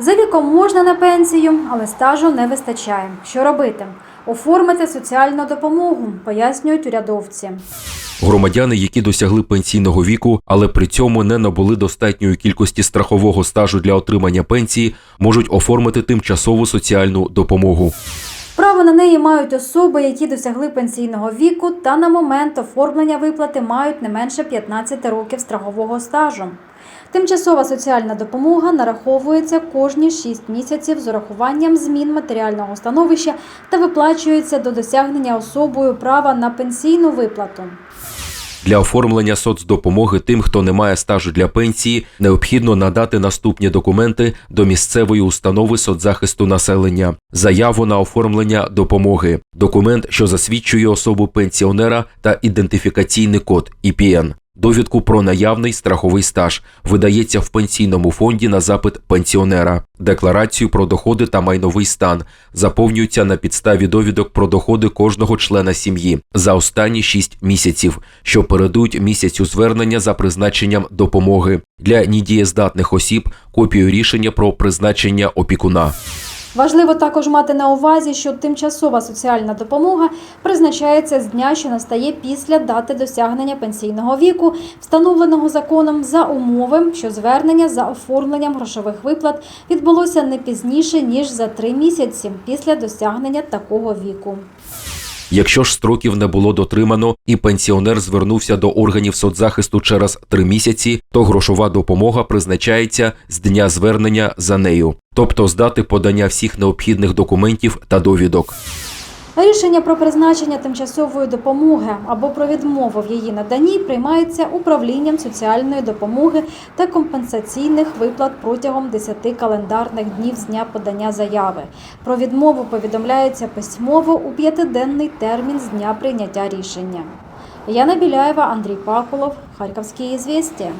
За віком можна на пенсію, але стажу не вистачає. Що робити? Оформити соціальну допомогу, пояснюють урядовці. Громадяни, які досягли пенсійного віку, але при цьому не набули достатньої кількості страхового стажу для отримання пенсії, можуть оформити тимчасову соціальну допомогу. Право на неї мають особи, які досягли пенсійного віку та на момент оформлення виплати мають не менше 15 років страхового стажу. Тимчасова соціальна допомога нараховується кожні 6 місяців з урахуванням змін матеріального становища та виплачується до досягнення особою права на пенсійну виплату. Для оформлення соцдопомоги тим, хто не має стажу для пенсії, необхідно надати наступні документи до місцевої установи соцзахисту населення, заяву на оформлення допомоги, документ, що засвідчує особу пенсіонера та ідентифікаційний код ІПН. Довідку про наявний страховий стаж видається в пенсійному фонді на запит пенсіонера. Декларацію про доходи та майновий стан заповнюються на підставі довідок про доходи кожного члена сім'ї за останні 6 місяців, що передують місяцю звернення за призначенням допомоги для недієздатних осіб копію рішення про призначення опікуна. Важливо також мати на увазі, що тимчасова соціальна допомога призначається з дня, що настає після дати досягнення пенсійного віку, встановленого законом за умови, що звернення за оформленням грошових виплат відбулося не пізніше ніж за три місяці після досягнення такого віку. Якщо ж строків не було дотримано і пенсіонер звернувся до органів соцзахисту через три місяці, то грошова допомога призначається з дня звернення за нею, тобто з дати подання всіх необхідних документів та довідок. Рішення про призначення тимчасової допомоги або про відмову в її наданні приймається управлінням соціальної допомоги та компенсаційних виплат протягом 10 календарних днів з дня подання заяви. Про відмову повідомляється письмово у п'ятиденний термін з дня прийняття рішення. Яна Біляєва, Андрій Пакулов, Харківські ізвістія.